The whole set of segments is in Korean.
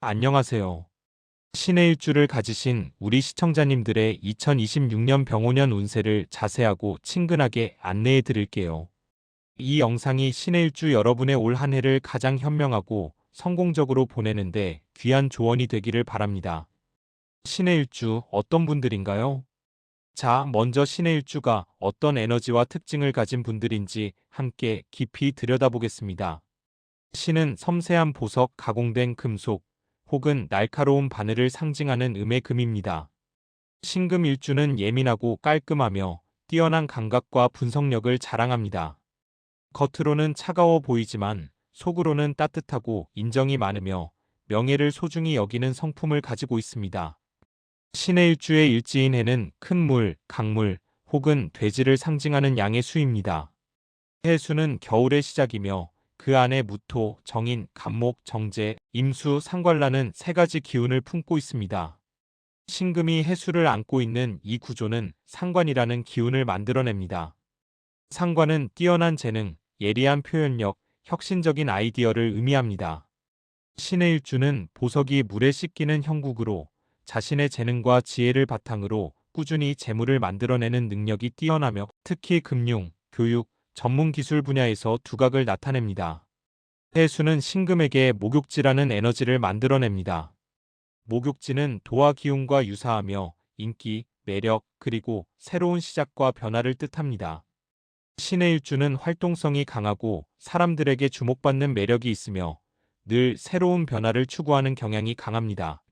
안녕하세요. 신의 일주를 가지신 우리 시청자님들의 2026년 병오년 운세를 자세하고 친근하게 안내해 드릴게요. 이 영상이 신의 일주 여러분의 올 한 해를 가장 현명하고 성공적으로 보내는데 귀한 조언이 되기를 바랍니다. 신의 일주 어떤 분들인가요? 자, 먼저 신의 일주가 어떤 에너지와 특징을 가진 분들인지 함께 깊이 들여다보겠습니다. 신은 섬세한 보석, 가공된 금속, 혹은 날카로운 바늘을 상징하는 음의 금입니다. 신금 일주는 예민하고 깔끔하며 뛰어난 감각과 분석력을 자랑합니다. 겉으로는 차가워 보이지만 속으로는 따뜻하고 인정이 많으며 명예를 소중히 여기는 성품을 가지고 있습니다. 신의 일주의 일지인 해는 큰 물, 강물 혹은 돼지를 상징하는 양의 수입니다. 해수는 겨울의 시작이며 그 안에 무토, 정인, 간목, 정제, 임수, 상관라는 세 가지 기운을 품고 있습니다. 신금이 해수를 안고 있는 이 구조는 상관이라는 기운을 만들어냅니다. 상관은 뛰어난 재능, 예리한 표현력, 혁신적인 아이디어를 의미합니다. 신의 일주는 보석이 물에 씻기는 형국으로 자신의 재능과 지혜를 바탕으로 꾸준히 재물을 만들어내는 능력이 뛰어나며 특히 금융, 교육, 전문 기술 분야에서 두각을 나타냅니다. 해수는 신금에게 목욕지라는 에너지를 만들어냅니다. 목욕지는 도화 기운과 유사하며 인기, 매력, 그리고 새로운 시작과 변화를 뜻합니다. 신의 일주는 활동성이 강하고 사람들에게 주목받는 매력이 있으며 늘 새로운 변화를 추구하는 경향이 강합니다.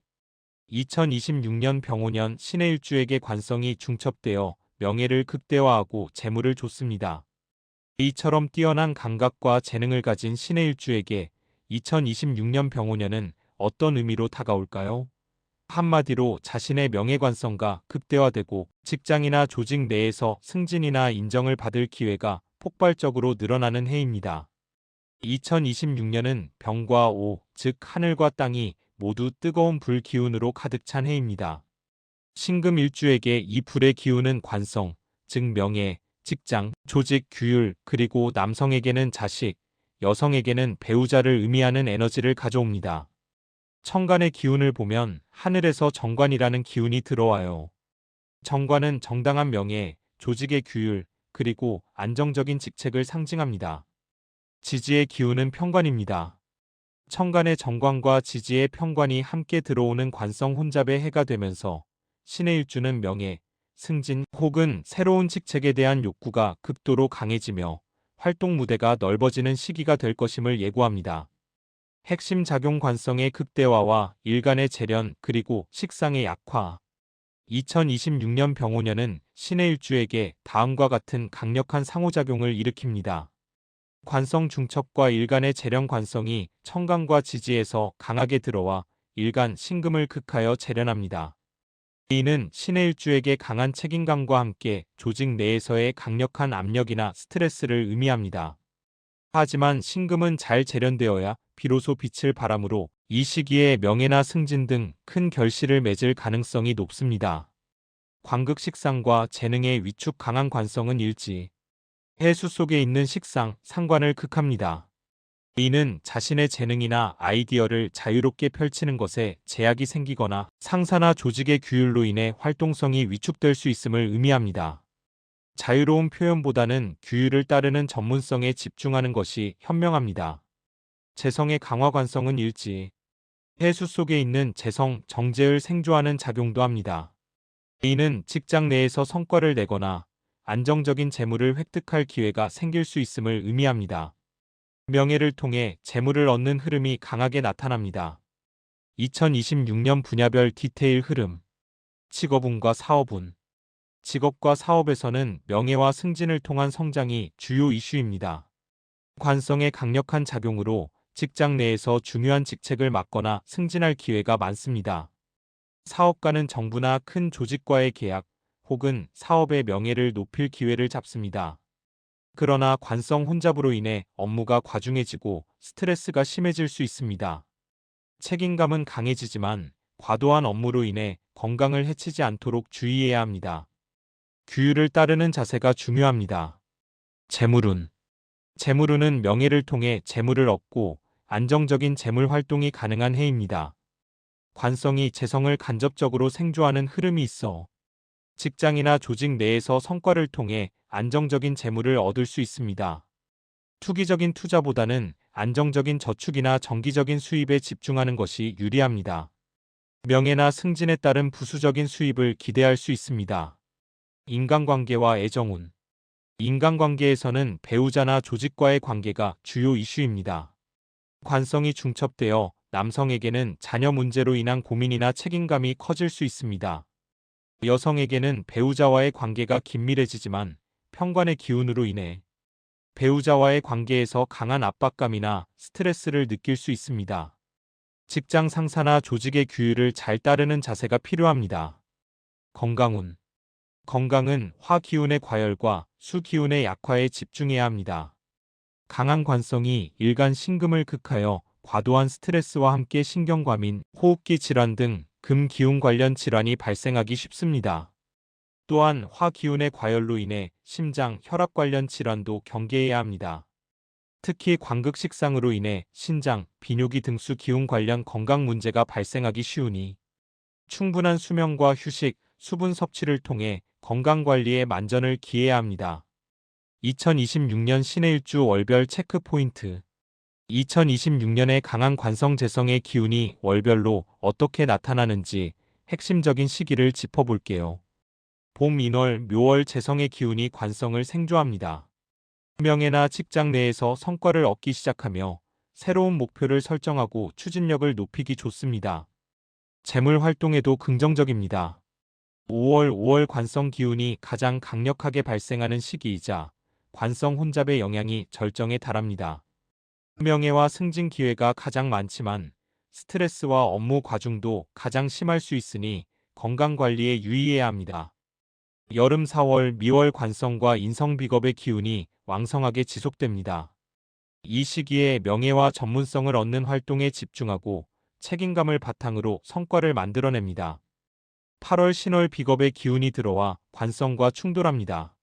2026년 병오년 신의 일주에게 관성이 중첩되어 명예를 극대화하고 재물을 줬습니다. 이처럼 뛰어난 감각과 재능을 가진 신의 일주에게 2026년 병오년은 어떤 의미로 다가올까요? 한마디로 자신의 명예관성과 극대화되고 직장이나 조직 내에서 승진이나 인정을 받을 기회가 폭발적으로 늘어나는 해입니다. 2026년은 병과 오, 즉 하늘과 땅이 모두 뜨거운 불 기운으로 가득 찬 해입니다. 신금 일주에게 이 불의 기운은 관성, 즉 명예, 직장, 조직, 규율, 그리고 남성에게는 자식, 여성에게는 배우자를 의미하는 에너지를 가져옵니다. 천간의 기운을 보면 하늘에서 정관이라는 기운이 들어와요. 정관은 정당한 명예, 조직의 규율, 그리고 안정적인 직책을 상징합니다. 지지의 기운은 평관입니다. 천간의 정관과 지지의 평관이 함께 들어오는 관성 혼잡의 해가 되면서 신의 일주는 명예, 승진 혹은 새로운 직책에 대한 욕구가 극도로 강해지며 활동 무대가 넓어지는 시기가 될 것임을 예고합니다. 핵심 작용 관성의 극대화와 일간의 재련 그리고 식상의 약화 2026년 병오년은 신의 일주에게 다음과 같은 강력한 상호작용을 일으킵니다. 관성 중첩과 일간의 재련 관성이 청간과 지지에서 강하게 들어와 일간 신금을 극하여 재련합니다. 이는 신의 일주에게 강한 책임감과 함께 조직 내에서의 강력한 압력이나 스트레스를 의미합니다. 하지만 신금은 잘 재련되어야 비로소 빛을 발함으로 이 시기에 명예나 승진 등 큰 결실을 맺을 가능성이 높습니다. 광극 식상과 재능의 위축 강한 관성은 일지. 해수 속에 있는 식상, 상관을 극합니다. 이는 자신의 재능이나 아이디어를 자유롭게 펼치는 것에 제약이 생기거나 상사나 조직의 규율로 인해 활동성이 위축될 수 있음을 의미합니다. 자유로운 표현보다는 규율을 따르는 전문성에 집중하는 것이 현명합니다. 재성의 강화 관성은 일지. 해수 속에 있는 재성, 정제를 생조하는 작용도 합니다. 이는 직장 내에서 성과를 내거나 안정적인 재물을 획득할 기회가 생길 수 있음을 의미합니다. 명예를 통해 재물을 얻는 흐름이 강하게 나타납니다. 2026년 분야별 디테일 흐름 직업운과 사업운 직업과 사업에서는 명예와 승진을 통한 성장이 주요 이슈입니다. 관성의 강력한 작용으로 직장 내에서 중요한 직책을 맡거나 승진할 기회가 많습니다. 사업가는 정부나 큰 조직과의 계약 혹은 사업의 명예를 높일 기회를 잡습니다. 그러나 관성 혼잡으로 인해 업무가 과중해지고 스트레스가 심해질 수 있습니다. 책임감은 강해지지만 과도한 업무로 인해 건강을 해치지 않도록 주의해야 합니다. 규율을 따르는 자세가 중요합니다. 재물운 재물운은 명예를 통해 재물을 얻고 안정적인 재물 활동이 가능한 해입니다. 관성이 재성을 간접적으로 생조하는 흐름이 있어 직장이나 조직 내에서 성과를 통해 안정적인 재물을 얻을 수 있습니다. 투기적인 투자보다는 안정적인 저축이나 정기적인 수입에 집중하는 것이 유리합니다. 명예나 승진에 따른 부수적인 수입을 기대할 수 있습니다. 인간관계와 애정운 인간관계에서는 배우자나 조직과의 관계가 주요 이슈입니다. 관성이 중첩되어 남성에게는 자녀 문제로 인한 고민이나 책임감이 커질 수 있습니다. 여성에게는 배우자와의 관계가 긴밀해지지만 평관의 기운으로 인해 배우자와의 관계에서 강한 압박감이나 스트레스를 느낄 수 있습니다. 직장 상사나 조직의 규율을 잘 따르는 자세가 필요합니다. 건강운 건강은 화 기운의 과열과 수 기운의 약화에 집중해야 합니다. 강한 관성이 일간 신금을 극하여 과도한 스트레스와 함께 신경과민, 호흡기 질환 등 금 기운 관련 질환이 발생하기 쉽습니다. 또한 화 기운의 과열로 인해 심장, 혈압 관련 질환도 경계해야 합니다. 특히 광극 식상으로 인해 신장, 비뇨기 등수 기운 관련 건강 문제가 발생하기 쉬우니 충분한 수면과 휴식, 수분 섭취를 통해 건강 관리에 만전을 기해야 합니다. 2026년 신의 일주 월별 체크 포인트 2026년에 강한 관성 재성의 기운이 월별로 어떻게 나타나는지 핵심적인 시기를 짚어볼게요. 봄 인월 묘월 재성의 기운이 관성을 생조합니다. 명예나 직장 내에서 성과를 얻기 시작하며 새로운 목표를 설정하고 추진력을 높이기 좋습니다. 재물 활동에도 긍정적입니다. 5월 5월 관성 기운이 가장 강력하게 발생하는 시기이자 관성 혼잡의 영향이 절정에 달합니다. 명예와 승진 기회가 가장 많지만 스트레스와 업무 과중도 가장 심할 수 있으니 건강 관리에 유의해야 합니다. 여름 4월 미월 관성과 인성 비겁의 기운이 왕성하게 지속됩니다. 이 시기에 명예와 전문성을 얻는 활동에 집중하고 책임감을 바탕으로 성과를 만들어냅니다. 8월 신월 비겁의 기운이 들어와 관성과 충돌합니다.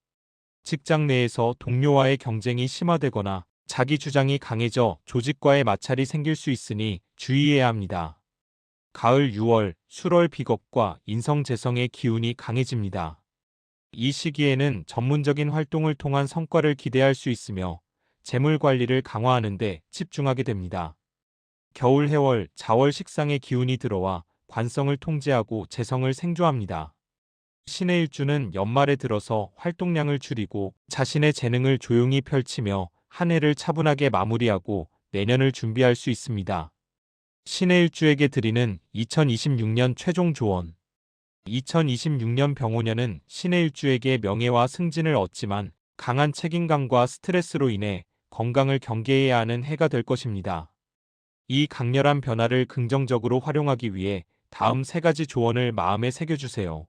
직장 내에서 동료와의 경쟁이 심화되거나 자기 주장이 강해져 조직과의 마찰이 생길 수 있으니 주의해야 합니다. 가을 6월 술월 비겁과 인성 재성의 기운이 강해집니다. 이 시기에는 전문적인 활동을 통한 성과를 기대할 수 있으며 재물 관리를 강화하는 데 집중하게 됩니다. 겨울 해월 자월 식상의 기운이 들어와 관성을 통제하고 재성을 생조합니다. 신의 일주는 연말에 들어서 활동량을 줄이고 자신의 재능을 조용히 펼치며 한 해를 차분하게 마무리하고 내년을 준비할 수 있습니다. 신의 일주에게 드리는 2026년 최종 조언 2026년 병오년은 신의 일주에게 명예와 승진을 얻지만 강한 책임감과 스트레스로 인해 건강을 경계해야 하는 해가 될 것입니다. 이 강렬한 변화를 긍정적으로 활용하기 위해 다음 세 가지 조언을 마음에 새겨주세요.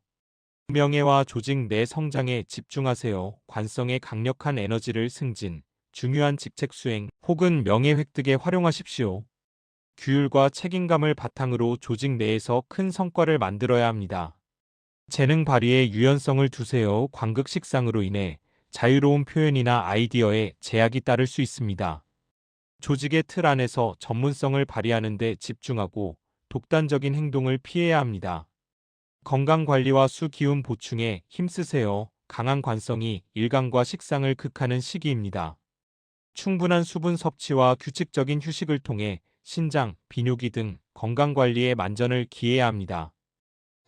명예와 조직 내 성장에 집중하세요. 관성의 강력한 에너지를 승진, 중요한 직책 수행 혹은 명예 획득에 활용하십시오. 규율과 책임감을 바탕으로 조직 내에서 큰 성과를 만들어야 합니다. 재능 발휘에 유연성을 두세요. 광극 식상으로 인해 자유로운 표현이나 아이디어에 제약이 따를 수 있습니다. 조직의 틀 안에서 전문성을 발휘하는 데 집중하고 독단적인 행동을 피해야 합니다. 건강 관리와 수 기운 보충에 힘쓰세요. 강한 관성이 일강과 식상을 극하는 시기입니다. 충분한 수분 섭취와 규칙적인 휴식을 통해 신장, 비뇨기 등 건강관리에 만전을 기해야 합니다.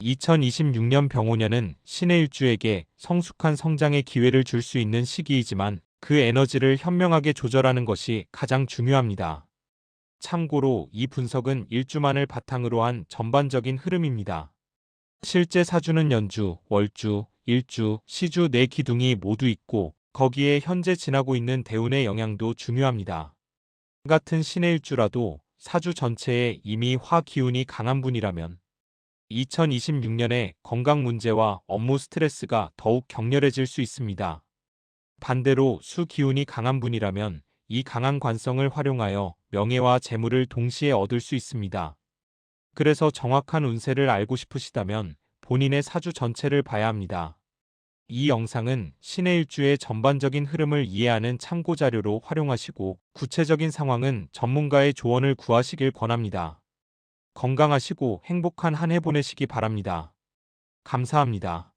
2026년 병오년은 신의 일주에게 성숙한 성장의 기회를 줄 수 있는 시기이지만 그 에너지를 현명하게 조절하는 것이 가장 중요합니다. 참고로 이 분석은 일주만을 바탕으로 한 전반적인 흐름입니다. 실제 사주는 연주, 월주, 일주, 시주 네 기둥이 모두 있고 거기에 현재 지나고 있는 대운의 영향도 중요합니다. 같은 신의 일주라도 사주 전체에 이미 화 기운이 강한 분이라면 2026년에 건강 문제와 업무 스트레스가 더욱 격렬해질 수 있습니다. 반대로 수 기운이 강한 분이라면 이 강한 관성을 활용하여 명예와 재물을 동시에 얻을 수 있습니다. 그래서 정확한 운세를 알고 싶으시다면 본인의 사주 전체를 봐야 합니다. 이 영상은 신의 일주의 전반적인 흐름을 이해하는 참고 자료로 활용하시고 구체적인 상황은 전문가의 조언을 구하시길 권합니다. 건강하시고 행복한 한 해 보내시기 바랍니다. 감사합니다.